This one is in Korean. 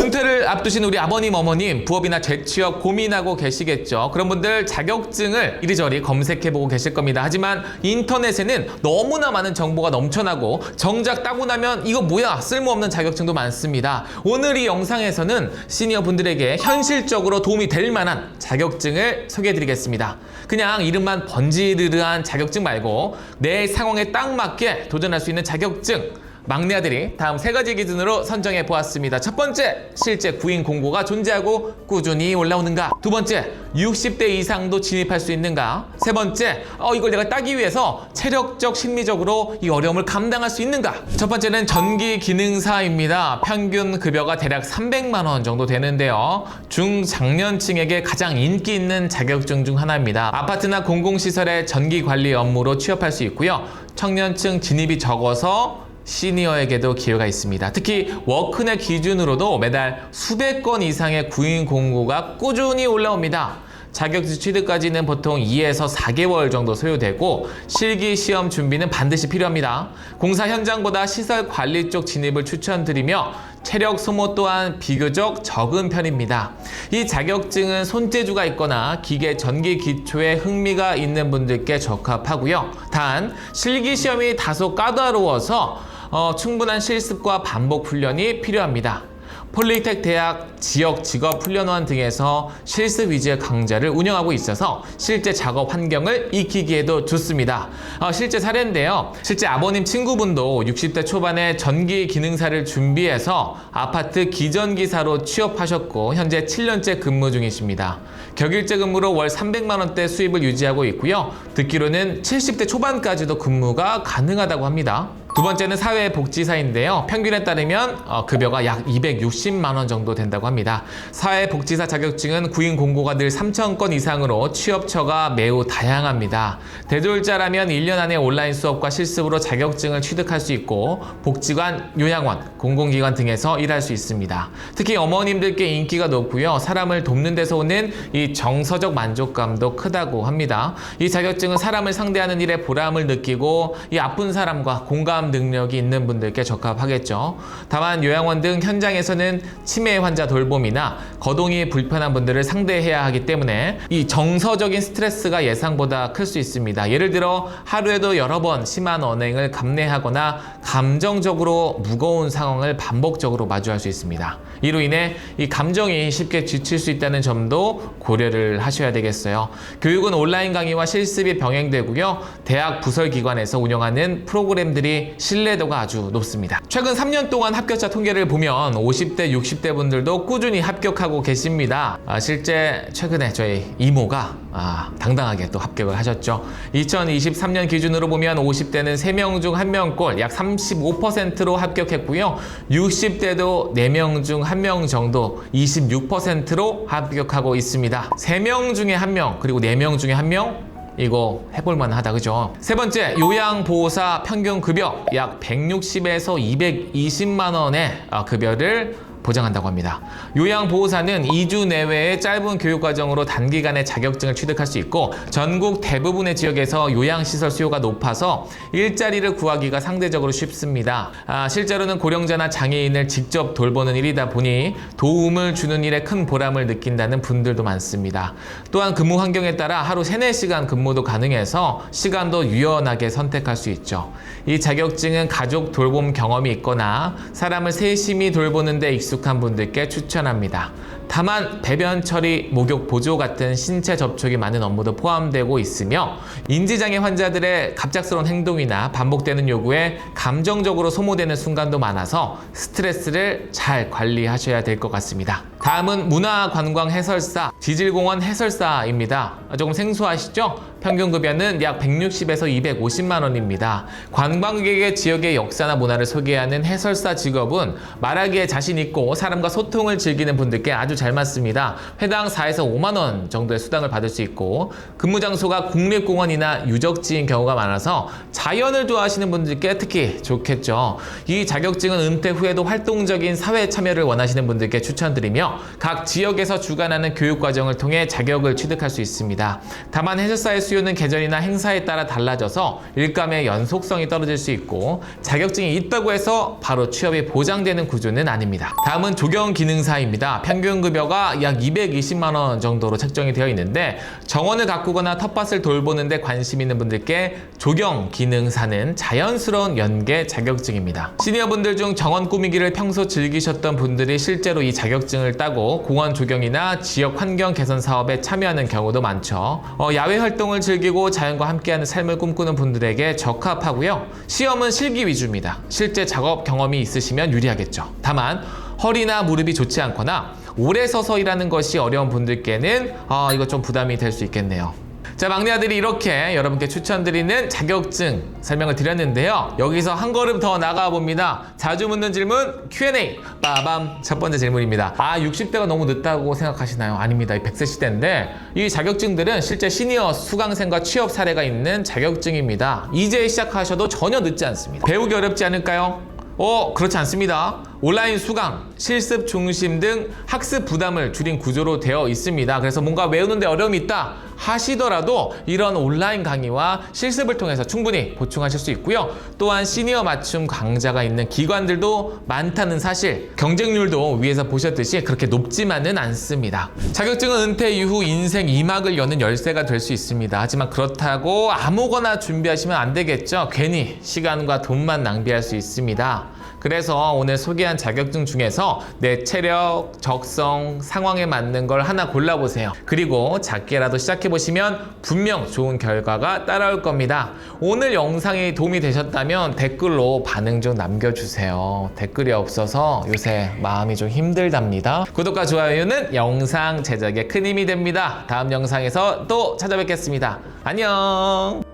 은퇴를 앞두신 우리 아버님, 어머님, 부업이나 재취업 고민하고 계시겠죠. 그런 분들 자격증을 이리저리 검색해보고 계실 겁니다. 하지만 인터넷에는 너무나 많은 정보가 넘쳐나고 정작 따고 나면 이거 뭐야? 쓸모없는 자격증도 많습니다. 오늘 이 영상에서는 시니어 분들에게 현실적으로 도움이 될 만한 자격증을 소개해드리겠습니다. 그냥 이름만 번지르르한 자격증 말고 내 상황에 딱 맞게 도전할 수 있는 자격증 막내 아들이 다음 세 가지 기준으로 선정해 보았습니다. 첫 번째, 실제 구인 공고가 존재하고 꾸준히 올라오는가? 두 번째, 60대 이상도 진입할 수 있는가? 세 번째, 어, 이걸 내가 따기 위해서 체력적, 심리적으로 이 어려움을 감당할 수 있는가? 첫 번째는 전기 기능사입니다. 평균 급여가 대략 300만 원 정도 되는데요. 중장년층에게 가장 인기 있는 자격증 중 하나입니다. 아파트나 공공시설의 전기 관리 업무로 취업할 수 있고요. 청년층 진입이 적어서 시니어에게도 기회가 있습니다. 특히 워크넷 기준으로도 매달 수백 건 이상의 구인 공고가 꾸준히 올라옵니다. 자격증 취득까지는 보통 2에서 4개월 정도 소요되고 실기 시험 준비는 반드시 필요합니다. 공사 현장보다 시설 관리 쪽 진입을 추천드리며 체력 소모 또한 비교적 적은 편입니다. 이 자격증은 손재주가 있거나 기계 전기 기초에 흥미가 있는 분들께 적합하고요. 단 실기 시험이 다소 까다로워서 어, 충분한 실습과 반복 훈련이 필요합니다. 폴리텍 대학 지역 직업 훈련원 등에서 실습 위주의 강좌를 운영하고 있어서 실제 작업 환경을 익히기에도 좋습니다. 어, 실제 사례인데요. 실제 아버님 친구분도 60대 초반에 전기 기능사를 준비해서 아파트 기전기사로 취업하셨고 현재 7년째 근무 중이십니다. 격일제 근무로 월 300만 원대 수입을 유지하고 있고요. 듣기로는 70대 초반까지도 근무가 가능하다고 합니다. 두 번째는 사회복지사인데요. 평균에 따르면 어, 급여가 약 260만 원 정도 된다고 합니다. 사회복지사 자격증은 구인 공고가 늘 3천 건 이상으로 취업처가 매우 다양합니다. 대졸자라면 1년 안에 온라인 수업과 실습으로 자격증을 취득할 수 있고 복지관, 요양원, 공공기관 등에서 일할 수 있습니다. 특히 어머님들께 인기가 높고요. 사람을 돕는 데서 오는 이 정서적 만족감도 크다고 합니다. 이 자격증은 사람을 상대하는 일에 보람을 느끼고 이 아픈 사람과 공감 능력이 있는 분들께 적합하겠죠. 다만 요양원 등 현장에서는 치매 환자 돌봄이나 거동이 불편한 분들을 상대해야 하기 때문에 이 정서적인 스트레스가 예상보다 클 수 있습니다. 예를 들어 하루에도 여러 번 심한 언행을 감내하거나 감정적으로 무거운 상황을 반복적으로 마주할 수 있습니다. 이로 인해 이 감정이 쉽게 지칠 수 있다는 점도 고려를 하셔야 되겠어요. 교육은 온라인 강의와 실습이 병행되고요. 대학 부설기관에서 운영하는 프로그램들이 신뢰도가 아주 높습니다. 최근 3년 동안 합격자 통계를 보면 50대, 60대 분들도 꾸준히 합격하고 계십니다. 아, 실제 최근에 저희 이모가 아, 당당하게 또 합격을 하셨죠. 2023년 기준으로 보면 50대는 3명 중 1명꼴 약 35%로 합격했고요. 60대도 4명 중 1명 정도 26%로 합격하고 있습니다. 3명 중에 1명 그리고 4명 중에 1명 이거 해볼만 하다 그죠? 세 번째 요양보호사 평균 급여 약 160에서 220만 원의 아, 급여를 보장한다고 합니다. 요양보호사는 2주 내외의 짧은 교육과정으로 단기간에 자격증을 취득할 수 있고 전국 대부분의 지역에서 요양시설 수요가 높아서 일자리를 구하기가 상대적으로 쉽습니다. 아, 실제로는 고령자나 장애인을 직접 돌보는 일이다 보니 도움을 주는 일에 큰 보람을 느낀다는 분들도 많습니다. 또한 근무 환경에 따라 하루 3, 4시간 근무도 가능해서 시간도 유연하게 선택할 수 있죠. 이 자격증은 가족 돌봄 경험이 있거나 사람을 세심히 돌보는 데 익숙 한 분들께 추천합니다. 다만 배변 처리, 목욕 보조 같은 신체 접촉이 많은 업무도 포함되고 있으며 인지장애 환자들의 갑작스러운 행동이나 반복되는 요구에 감정적으로 소모되는 순간도 많아서 스트레스를 잘 관리하셔야 될 것 같습니다. 다음은 문화관광 해설사, 지질공원 해설사입니다. 조금 생소하시죠? 평균 급여는 약 160에서 250만 원입니다. 관광객의 지역의 역사나 문화를 소개하는 해설사 직업은 말하기에 자신 있고 사람과 소통을 즐기는 분들께 아주 잘 맞습니다. 회당 4에서 5만 원 정도의 수당을 받을 수 있고 근무 장소가 국립공원이나 유적지인 경우가 많아서 자연을 좋아하시는 분들께 특히 좋겠죠. 이 자격증은 은퇴 후에도 활동적인 사회 참여를 원하시는 분들께 추천드리 며 각 지역에서 주관하는 교육 과정을 통해 자격을 취득할 수 있습니다. 다만 해설사의 수요는 계절이나 행사에 따라 달라져서 일감의 연속성이 떨어질 수 있고 자격증이 있다고 해서 바로 취업이 보장되는 구조는 아닙니다. 다음은 조경 기능사입니다. 평균 급여가 약 220만 원 정도로 책정이 되어 있는데 정원을 가꾸거나 텃밭을 돌보는데 관심 있는 분들께 조경 기능사는 자연스러운 연계 자격증입니다. 시니어분들 중 정원 꾸미기를 평소 즐기셨던 분들이 실제로 이 자격증을 따고 공원 조경이나 지역 환경 개선 사업에 참여하는 경우도 많죠. 어, 야외 활동을 즐기고 자연과 함께하는 삶을 꿈꾸는 분들에게 적합하고요. 시험은 실기 위주입니다. 실제 작업 경험이 있으시면 유리하겠죠. 다만 허리나 무릎이 좋지 않거나 오래 서서 일하는 것이 어려운 분들께는 아, 이거 좀 부담이 될 수 있겠네요. 자, 막내 아들이 이렇게 여러분께 추천드리는 자격증 설명을 드렸는데요. 여기서 한 걸음 더 나가 봅니다. 자주 묻는 질문 Q&A. 빠밤. 첫 번째 질문입니다. 아, 60대가 너무 늦다고 생각하시나요? 아닙니다. 이 100세 시대인데 이 자격증들은 실제 시니어 수강생과 취업 사례가 있는 자격증입니다. 이제 시작하셔도 전혀 늦지 않습니다. 배우기 어렵지 않을까요? 어, 그렇지 않습니다. 온라인 수강, 실습 중심 등 학습 부담을 줄인 구조로 되어 있습니다. 그래서 뭔가 외우는데 어려움이 있다 하시더라도 이런 온라인 강의와 실습을 통해서 충분히 보충하실 수 있고요. 또한 시니어 맞춤 강좌가 있는 기관들도 많다는 사실, 경쟁률도 위에서 보셨듯이 그렇게 높지만은 않습니다. 자격증은 은퇴 이후 인생 2막을 여는 열쇠가 될 수 있습니다. 하지만 그렇다고 아무거나 준비하시면 안 되겠죠. 괜히 시간과 돈만 낭비할 수 있습니다. 그래서 오늘 소개한 자격증 중에서 내 체력, 적성, 상황에 맞는 걸 하나 골라보세요. 그리고 작게라도 시작해보시면 분명 좋은 결과가 따라올 겁니다. 오늘 영상이 도움이 되셨다면 댓글로 반응 좀 남겨주세요. 댓글이 없어서 요새 마음이 좀 힘들답니다. 구독과 좋아요는 영상 제작에 큰 힘이 됩니다. 다음 영상에서 또 찾아뵙겠습니다. 안녕!